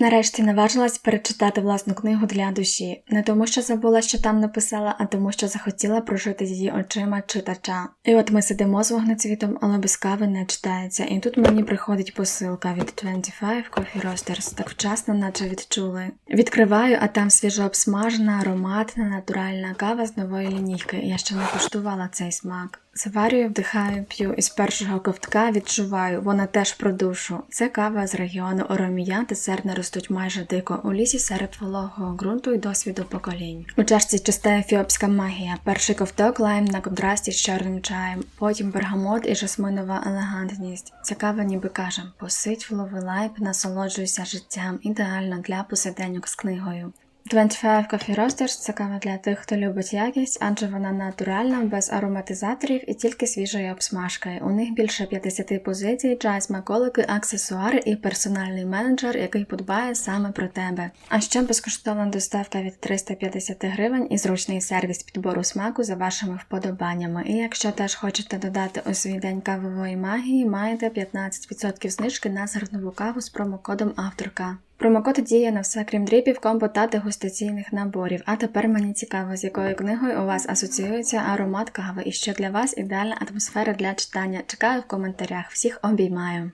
Нарешті наважилась перечитати власну книгу для душі, не тому, що забула, що там написала, а тому, що захотіла прожити її очима читача. І от ми сидимо з вогнецвітом, але без кави не читається. І тут мені приходить посилка від 25 Coffee Roasters, так вчасно, наче відчули. Відкриваю, а там свіжо обсмажена, ароматна, натуральна кава з нової лінійки. Я ще не куштувала цей смак. Заварюю, вдихаю, п'ю і з першого ковтка відчуваю, вона теж про душу. Це кава з регіону Оромія, де зерна ростуть майже дико у лісі серед вологого ґрунту і досвіду поколінь. У чашці чиста ефіопська магія. Перший ковток лайм на контрасті з чорним чаєм, потім бергамот і жасминова елегантність. Ця кава ніби каже: посидь, влови лайп, насолоджуйся життям, ідеально для посиденьок з книгою. 25 Coffee Roasters – це кава для тих, хто любить якість, адже вона натуральна, без ароматизаторів і тільки свіжої обсмажки. У них більше 50 позицій, чай, смаколики, аксесуари і персональний менеджер, який подбає саме про тебе. А ще безкоштовна доставка від 350 гривень і зручний сервіс підбору смаку за вашими вподобаннями. І якщо теж хочете додати у свій день кавової магії, маєте 15% знижки на зернову каву з промокодом авторка. Промокод діє на все, крім дріпів, комбо та дегустаційних наборів. А тепер мені цікаво, з якою книгою у вас асоціюється аромат кави і що для вас ідеальна атмосфера для читання. Чекаю в коментарях. Всіх обіймаю.